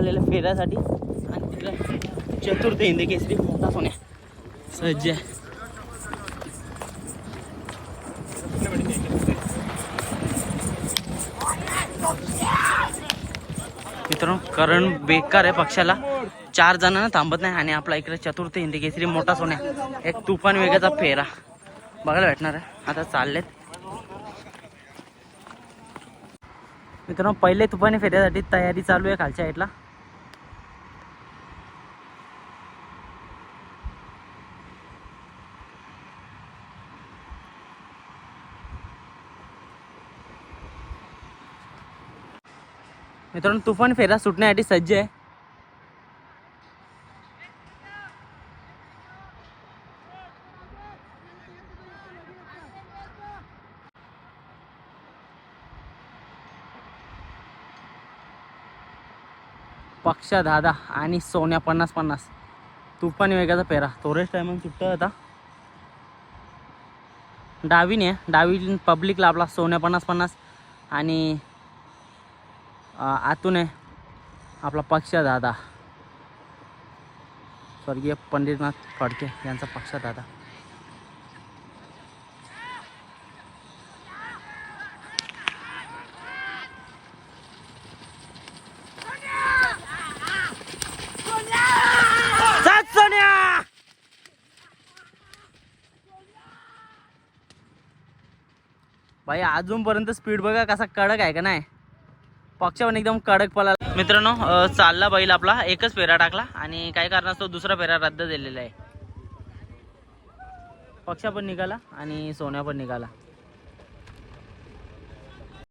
निघालेलं फेऱ्यासाठी. आणि तिकडं चतुर्थ हिंदी केसरी मोठा सोन्या. सज्ज. मित्र मित्रांनो करण बेकार आहे पक्षाला. चार जणांना थांबत नाही आणि आपला इकडे चतुर्थ हिंदी केसरी मोठा सोन्या. एक तुफान वेगाचा फेरा. बघायला भेटणार आहे. आता चाललेत. मित्रांनो पहिले तुफानी फेऱ्यासाठी तयारी चालू आहे खालच्या साईडला मित्रांनो तुफान फेरा सुटण्यासाठी सज्ज आहे. पक्षा दादा आणि सोन्या पन्नास पन्नास. तुफान वेगाचा पेरा. तोरेच टायमन सुटतो आता. डावीने डावी पब्लिकला आपला सोन्या पन्नास पन्नास आणि आतून आहे. आपला पक्षदादा स्वर्गीय पंडितनाथ फडके यांचा पक्षदादा भाई अजूनपर्यंत स्पीड बघा कसा कडक आहे का नाही. पक्ष पण एकदम कडक पळाला. मित्रांनो चालला बैल आपला. एकच फेरा टाकला आणि काही कारणास्तव दुसरा फेरा रद्द दिलेला आहे. पक्षा पण निघाला आणि सोन्या पण निघाला.